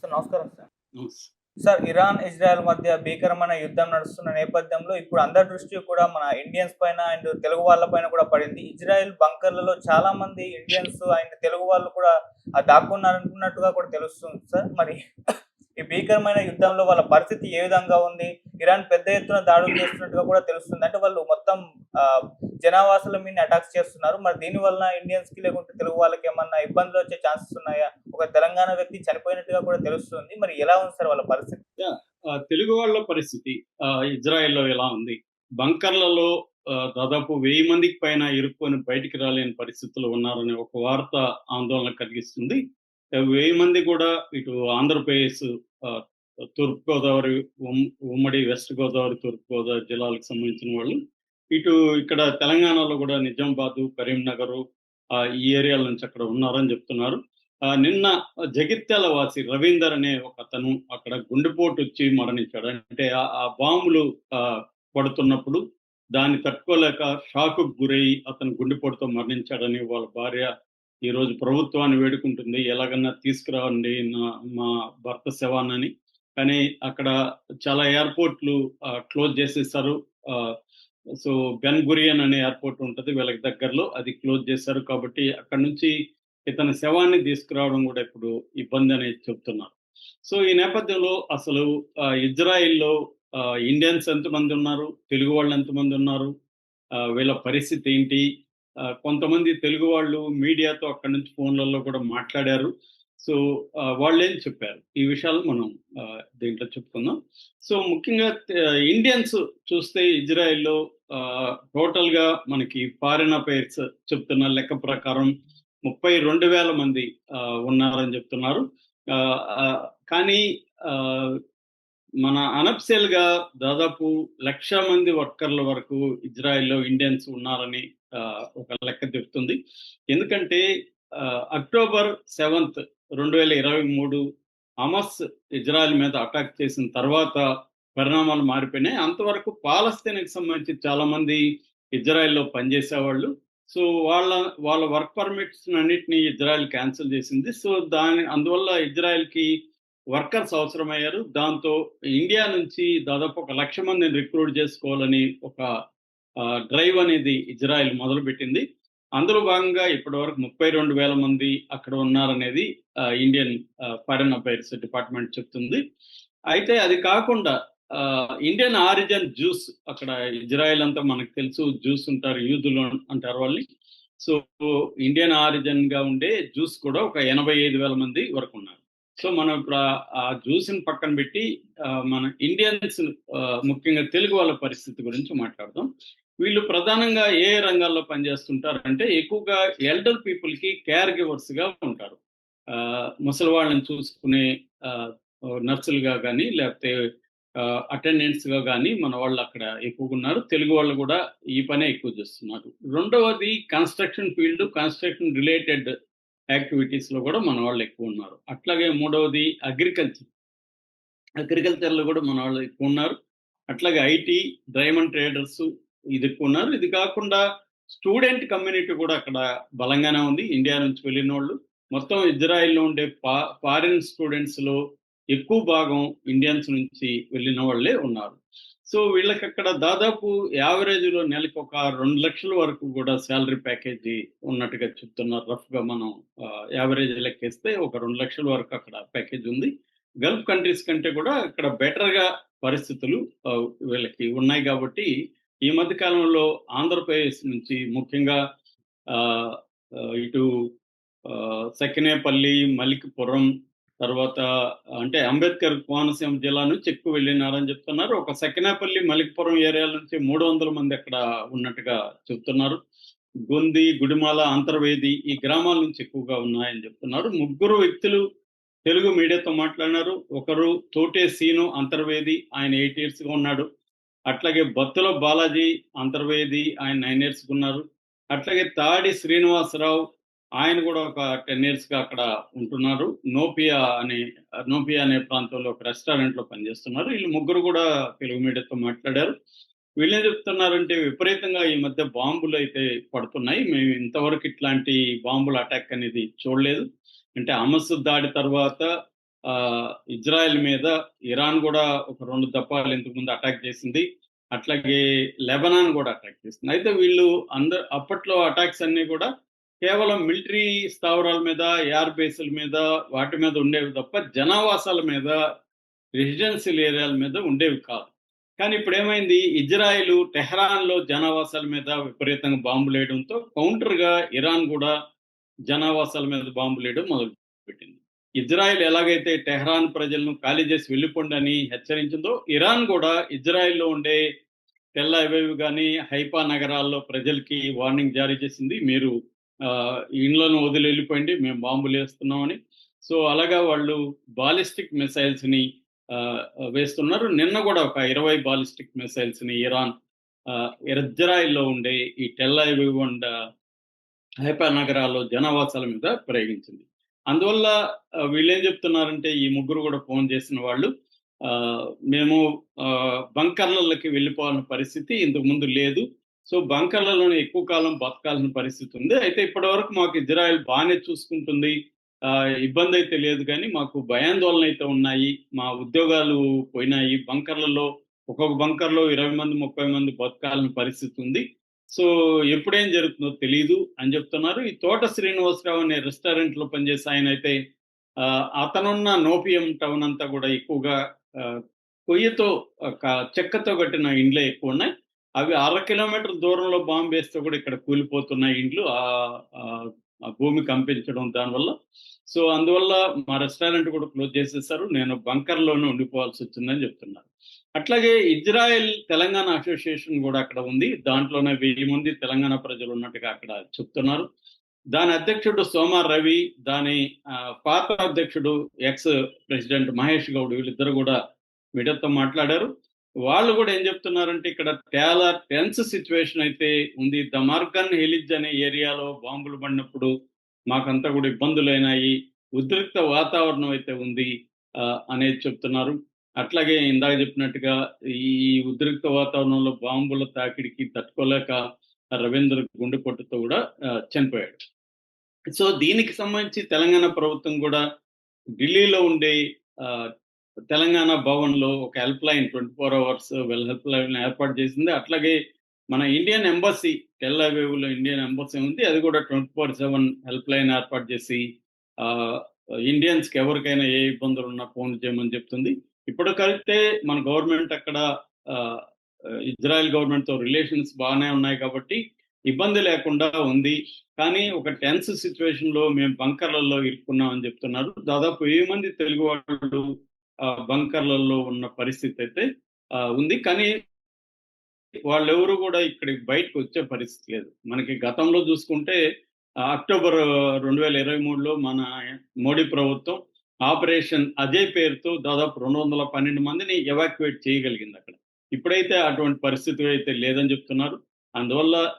Sir నమస్కారం sir. Sir Iran Israel మధ్య భీకరమైన యుద్ధం నడుస్తున్న నేపథ్యంలో ఇప్పుడు అందరి దృష్టి కూడా మన ఇండియన్స్ పైన అండ్ తెలుగు వాళ్ళ పైన కూడా పడింది. ఇజ్రాయెల్ బంకర్లలో చాలా మంది ఇండియన్స్ అండ్ తెలుగు వాళ్ళు కూడా దాక్కున్నారనుకున్నట్టుగా కూడా తెలుస్తుంది సార్. మరి ఈ భీకరమైన యుద్ధంలో వాళ్ళ పరిస్థితి ఏ విధంగా ఉంది? ఇరాన్ పెద్ద ఎత్తున దాడులు చేస్తున్నట్టుగా కూడా తెలుస్తుంది. అంటే వాళ్ళు మొత్తం జనావాసాల మీద అటాక్స్ చేస్తున్నారు. మరి దీని వలన ఇండియన్స్కి లేకుంటే తెలుగు వాళ్ళకి ఏమన్నా ఇబ్బందులు వచ్చే ఛాన్సెస్ ఉన్నాయా? ఒక తెలంగాణ వ్యక్తి చనిపోయినట్టుగా కూడా తెలుస్తుంది. మరి ఎలా ఉంది సార్ వాళ్ళ పరిస్థితి? తెలుగు వాళ్ళ పరిస్థితి ఇజ్రాయెల్లో ఎలా ఉంది? బంకర్లలో దాదాపు వెయ్యి మందికి పైన ఇరుక్కొని బయటికి రాలేని పరిస్థితులు ఉన్నారని ఒక వార్త ఆందోళన కలిగిస్తుంది. వెయ్యి మంది కూడా ఇటు ఆంధ్రప్రదేశ్ ఆ, తూర్పు గోదావరి ఉమ్- ఉమ్మడి వెస్ట్ గోదావరి తూర్పు గోదావరి జిల్లాలకు సంబంధించిన వాళ్ళు ఇటు ఇక్కడ తెలంగాణలో కూడా నిజామాబాద్ కరీంనగర్ ఈ ఏరియాల నుంచి అక్కడ ఉన్నారని చెప్తున్నారు. ఆ, నిన్న జగిత్యాల వాసి రవీందర్ అనే ఒక అతను అక్కడ గుండెపోటు వచ్చి మరణించాడు. అంటే ఆ- బాంబులు ఆ, పడుతున్నప్పుడు దాన్ని తట్టుకోలేక షాకు గురై అతను గుండెపోటుతో మరణించాడని వాళ్ళ భార్య ఈ రోజు ప్రభుత్వాన్ని వేడుకుంటుంది. ఎలాగన్నా తీసుకురావండి నా మా భర్త శవాన్ని కానీ అక్కడ చాలా ఎయిర్పోర్ట్లు క్లోజ్ చేసేసారు. సో బెన్ గురియన్ అనే ఎయిర్పోర్ట్ ఉంటుంది వీళ్ళకి దగ్గరలో. అది క్లోజ్ చేశారు కాబట్టి అక్కడ నుంచి ఇతని శవాన్ని తీసుకురావడం కూడా ఇప్పుడు ఇబ్బంది అనేది చెప్తున్నారు. సో ఈ నేపథ్యంలో అసలు ఇజ్రాయిల్లో ఇండియన్స్ ఎంతమంది ఉన్నారు? తెలుగు వాళ్ళు ఎంతమంది ఉన్నారు? వీళ్ళ పరిస్థితి ఏంటి? కొంతమంది తెలుగు వాళ్ళు మీడియాతో అక్కడి నుంచి ఫోన్లలో కూడా మాట్లాడారు. సో వాళ్ళేం చెప్పారు? ఈ విషయాలు మనం దీంట్లో చెప్పుకుందాం. సో ముఖ్యంగా ఇండియన్స్ చూస్తే ఇజ్రాయెల్లో టోటల్గా టోటల్గా మనకి ఫారిన్ అఫైర్స్ చెప్తున్న లెక్క ప్రకారం ముప్పై రెండు వేల మంది ఉన్నారని చెప్తున్నారు. కానీ మన అనప్సెల్గా దాదాపు లక్ష మంది వర్కర్ల వరకు ఇజ్రాయెల్లో ఇండియన్స్ ఉన్నారని ఒక లెక్క చెప్తుంది. ఎందుకంటే అక్టోబర్ సెవెంత్ రెండు వేల ఇరవై మూడు హమస్ ఇజ్రాయెల్ మీద అటాక్ చేసిన తర్వాత పరిణామాలు మారిపోయినాయి. అంతవరకు పాలస్తీన్కి సంబంధించి చాలా మంది ఇజ్రాయెల్లో పనిచేసేవాళ్ళు. సో వాళ్ళ వాళ్ళ వర్క్ పర్మిట్స్ అన్నిటిని ఇజ్రాయెల్ క్యాన్సిల్ చేసింది. సో దాని అందువల్ల ఇజ్రాయెల్కి వర్కర్స్ అవసరమయ్యారు. దాంతో ఇండియా నుంచి దాదాపు ఒక లక్ష మందిని రిక్రూట్ చేసుకోవాలని ఒక డ్రైవ్ అనేది ఇజ్రాయెల్ మొదలుపెట్టింది. అందులో భాగంగా ఇప్పటివరకు ముప్పై రెండు వేల మంది అక్కడ ఉన్నారనేది ఇండియన్ ఫారెన్ అఫైర్స్ డిపార్ట్మెంట్ చెప్తుంది. అయితే అది కాకుండా ఇండియన్ ఆరిజన్ జ్యూస్ అక్కడ ఇజ్రాయెల్ అంతా మనకు తెలుసు జ్యూస్ ఉంటారు యూదులు అంటారు వాళ్ళని. సో ఇండియన్ ఆరిజన్గా ఉండే జ్యూస్ కూడా ఒక ఎనభై ఐదు వేల మంది వరకు ఉన్నారు. సో మనం ఇప్పుడు ఆ- జ్యూస్ని పక్కన పెట్టి మన ఇండియన్స్ ముఖ్యంగా తెలుగు వాళ్ళ పరిస్థితి గురించి మాట్లాడదాం. వీళ్ళు ప్రధానంగా ఏ రంగాల్లో పనిచేస్తుంటారు అంటే ఎక్కువగా ఎల్డర్ పీపుల్కి కేర్ గివర్స్గా ఉంటారు. ఆ, ముసలి వాళ్ళని చూసుకునే ఆ, నర్సులుగా కానీ లేకపోతే అటెండెంట్స్గా కానీ మన వాళ్ళు అక్కడ ఎక్కువగా ఉన్నారు. తెలుగు వాళ్ళు కూడా ఈ పనే ఎక్కువ చేస్తున్నారు. రెండవది కన్స్ట్రక్షన్ ఫీల్డ్ కన్స్ట్రక్షన్ రిలేటెడ్ యాక్టివిటీస్లో కూడా మన వాళ్ళు ఎక్కువ ఉన్నారు. అట్లాగే మూడవది అగ్రికల్చర్ అగ్రికల్చర్లో కూడా మన వాళ్ళు ఎక్కువ ఉన్నారు. అట్లాగే ఐటీ డైమండ్ ట్రేడర్స్ ఇది ఉన్నారు ఇది కాకుండా స్టూడెంట్ కమ్యూనిటీ కూడా అక్కడ బలంగానే ఉంది. ఇండియా నుంచి వెళ్ళిన వాళ్ళు మొత్తం ఇజ్రాయిల్లో ఉండే ఫా ఫారిన్ స్టూడెంట్స్లో ఎక్కువ భాగం ఇండియన్స్ నుంచి వెళ్ళిన వాళ్ళే ఉన్నారు. సో వీళ్ళకి అక్కడ దాదాపు యావరేజ్లో నెలకు ఒక రెండు లక్షల వరకు కూడా శాలరీ ప్యాకేజీ ఉన్నట్టుగా చెప్తున్నారు. రఫ్గా మనం యావరేజ్ లెక్కేస్తే ఒక రెండు లక్షల వరకు అక్కడ ప్యాకేజ్ ఉంది. గల్ఫ్ కంట్రీస్ కంటే కూడా ఇక్కడ బెటర్గా పరిస్థితులు వీళ్ళకి ఉన్నాయి కాబట్టి ఈ మధ్య కాలంలో ఆంధ్రప్రదేశ్ నుంచి ముఖ్యంగా ఆ, ఇటు ఆ, సకినేపల్లి మలికిపురం తర్వాత అంటే అంబేద్కర్ కోనసీమ జిల్లా నుంచి ఎక్కువ వెళ్ళినారని చెప్తున్నారు. ఒక సకినేపల్లి మలికిపురం ఏరియాల నుంచి మూడు వందల మంది అక్కడ ఉన్నట్టుగా చెప్తున్నారు. గొంది గుడిమాల అంతర్వేది ఈ గ్రామాల నుంచి ఎక్కువగా ఉన్నాయని చెప్తున్నారు. ముగ్గురు వ్యక్తులు తెలుగు మీడియాతో మాట్లాడినారు. ఒకరు తోటే సీను అంతర్వేది. ఆయన ఎయిట్ ఇయర్స్గా ఉన్నాడు. అట్లాగే బత్తుల బాలాజీ అంతర్వేది ఆయన నైన్ ఇయర్స్ ఉన్నారు. అట్లాగే తాడి శ్రీనివాసరావు ఆయన కూడా ఒక టెన్ ఇయర్స్గా అక్కడ ఉంటున్నారు. నోపియా అనే నోపియా అనే ప్రాంతంలో ఒక రెస్టారెంట్లో పనిచేస్తున్నారు. వీళ్ళు ముగ్గురు కూడా తెలుగు మీడియాతో మాట్లాడారు. వీళ్ళేం చెప్తున్నారంటే విపరీతంగా ఈ మధ్య బాంబులు అయితే పడుతున్నాయి. మేము ఇంతవరకు ఇట్లాంటి బాంబుల అటాక్ అనేది చూడలేదు. అంటే అమస్ దాడి తర్వాత ఇజ్రాయెల్ మీద ఇరాన్ కూడా ఒక రెండు దప్పాలు ఇంతకు ముందు అటాక్ చేసింది. అట్లాగే లెబనాన్ కూడా అటాక్ చేసింది. అయితే వీళ్ళు అందరు అప్పట్లో అటాక్స్ అన్ని కూడా కేవలం మిలిటరీ స్థావరాల మీద ఎయిర్ బేస్ల మీద వాటి మీద ఉండేవి తప్ప జనావాసాల మీద రెసిడెన్షియల్ ఏరియాల మీద ఉండేవి కాదు. కానీ ఇప్పుడు ఏమైంది? ఇజ్రాయెల్ టెహరాన్లో జనావాసాల మీద విపరీతంగా బాంబులు వేయడంతో కౌంటర్గా ఇరాన్ కూడా జనావాసాల మీద బాంబులు వేయడం మొదలు పెట్టింది ఇజ్రాయెల్ ఎలాగైతే టెహ్రాన్ ప్రజలను ఖాళీ చేసి వెళ్ళిపోండి అని హెచ్చరించిందో ఇరాన్ కూడా ఇజ్రాయెల్లో ఉండే తెల్ల అవేవి కానీ హైపా నగరాల్లో ప్రజలకి వార్నింగ్ జారీ చేసింది. మీరు ఆ, ఇండ్లను వదిలి వెళ్ళిపోయింది మేము బాంబులు వేస్తున్నామని. సో అలాగా వాళ్ళు బాలిస్టిక్ మిసైల్స్ని వేస్తున్నారు. నిన్న కూడా ఒక ఇరవై బాలిస్టిక్ మిసైల్స్ని ఇరాన్ ఇజ్రాయిల్లో ఉండే ఈ టెల్ అవేవ్ అండ్ హైపా నగరాల్లో జనావాసాల మీద ప్రయోగించింది. అందువల్ల వీళ్ళేం చెప్తున్నారంటే ఈ ముగ్గురు కూడా ఫోన్ చేసిన వాళ్ళు మేము బంకర్లకి వెళ్ళిపోవాలని పరిస్థితి ఇంతకు ముందు లేదు. సో బంకర్లలోనే ఎక్కువ కాలం బతకాల్సిన పరిస్థితి ఉంది. అయితే ఇప్పటి వరకు మాకు ఇజ్రాయెల్ బాగానే చూసుకుంటుంది. ఇబ్బంది అయితే లేదు కానీ మాకు భయాందోళన అయితే ఉన్నాయి. మా ఉద్యోగాలు పోయినాయి. బంకర్లలో ఒక్కొక్క బంకర్లో ఇరవై మంది ముప్పై మంది బతకాలని పరిస్థితి ఉంది. సో ఎప్పుడేం జరుగుతుందో తెలియదు అని చెప్తున్నారు. ఈ తోట శ్రీనివాసరావు అనే రెస్టారెంట్లో పనిచేసే ఆయన అయితే ఆ, అతనున్న నోపియం టౌన్ అంతా కూడా ఎక్కువగా కొయ్యతో ఒక చెక్కతో కట్టిన ఇండ్లే ఎక్కువ ఉన్నాయి. అవి అర కిలోమీటర్ దూరంలో బాంబు వేస్తే కూడా ఇక్కడ కూలిపోతున్నాయి ఇండ్లు. ఆ ఆ భూమి కంపించడం దానివల్ల. సో అందువల్ల మా రెస్టారెంట్ కూడా క్లోజ్ చేసేసారు. నేను బంకర్లోనే ఉండిపోవాల్సి వచ్చిందని చెప్తున్నారు. అట్లాగే ఇజ్రాయెల్ తెలంగాణ అసోసియేషన్ కూడా అక్కడ ఉంది. దాంట్లోనే వెయ్యి మంది తెలంగాణ ప్రజలు ఉన్నట్టుగా అక్కడ చెప్తున్నారు. దాని అధ్యక్షుడు సోమార్ రవి దాని పాత అధ్యక్షుడు ఎక్స్ ప్రెసిడెంట్ మహేష్ గౌడ్ వీళ్ళిద్దరు కూడా మీడియాతో మాట్లాడారు. వాళ్ళు కూడా ఏం చెప్తున్నారంటే ఇక్కడ చాలా టెన్స్ సిచ్యువేషన్ అయితే ఉంది. దమార్గన్ హెలిజ్ అనే ఏరియాలో బాంబులు పడినప్పుడు మాకంతా కూడా ఇబ్బందులు అయినాయి ఉద్రిక్త వాతావరణం అయితే ఉంది ఆ, అనేది చెప్తున్నారు. అట్లాగే ఇందాక చెప్పినట్టుగా ఈ ఉద్రిక్త వాతావరణంలో బాంబుల తాకిడికి తట్టుకోలేక రవీంద్ర గుండెపోటుతో కూడా చనిపోయాడు. సో దీనికి సంబంధించి తెలంగాణ ప్రభుత్వం కూడా ఢిల్లీలో ఉండే తెలంగాణ భవన్లో ఒక helpline twenty four hours well helpline ఏర్పాటు చేసింది. అట్లాగే మన Indian embassy Tel Aviv Indian embassy ఉంది. అది కూడా twenty four seven helpline ఏర్పాటు చేసి ఇండియన్స్కి ఎవరికైనా ఏ ఇబ్బందులు ఉన్నా ఫోన్ చేయమని చెప్తుంది. ఇప్పుడు కలిస్తే మన గవర్నమెంట్ అక్కడ ఇజ్రాయెల్ గవర్నమెంట్తో రిలేషన్స్ బాగానే ఉన్నాయి కాబట్టి ఇబ్బంది లేకుండా ఉంది. కానీ ఒక టెన్స్ సిచ్యువేషన్లో మేము బంకర్లలో ఇరుక్కున్నాం అని చెప్తున్నారు. దాదాపు వెయ్యి మంది తెలుగు వాళ్ళు బంకర్లలో ఉన్న పరిస్థితి అయితే ఉంది. కానీ వాళ్ళెవరు కూడా ఇక్కడికి బయటకు వచ్చే పరిస్థితి లేదు. మనకి గతంలో చూసుకుంటే అక్టోబర్ రెండు వేల ఇరవై మూడులో మన మోడీ ప్రభుత్వం ఆపరేషన్ అదే పేరుతో దాదాపు రెండు వందల పన్నెండు మందిని ఎవాక్యువేట్ చేయగలిగింది అక్కడ. ఇప్పుడైతే అటువంటి పరిస్థితి అయితే లేదని చెప్తున్నారు. అందువల్ల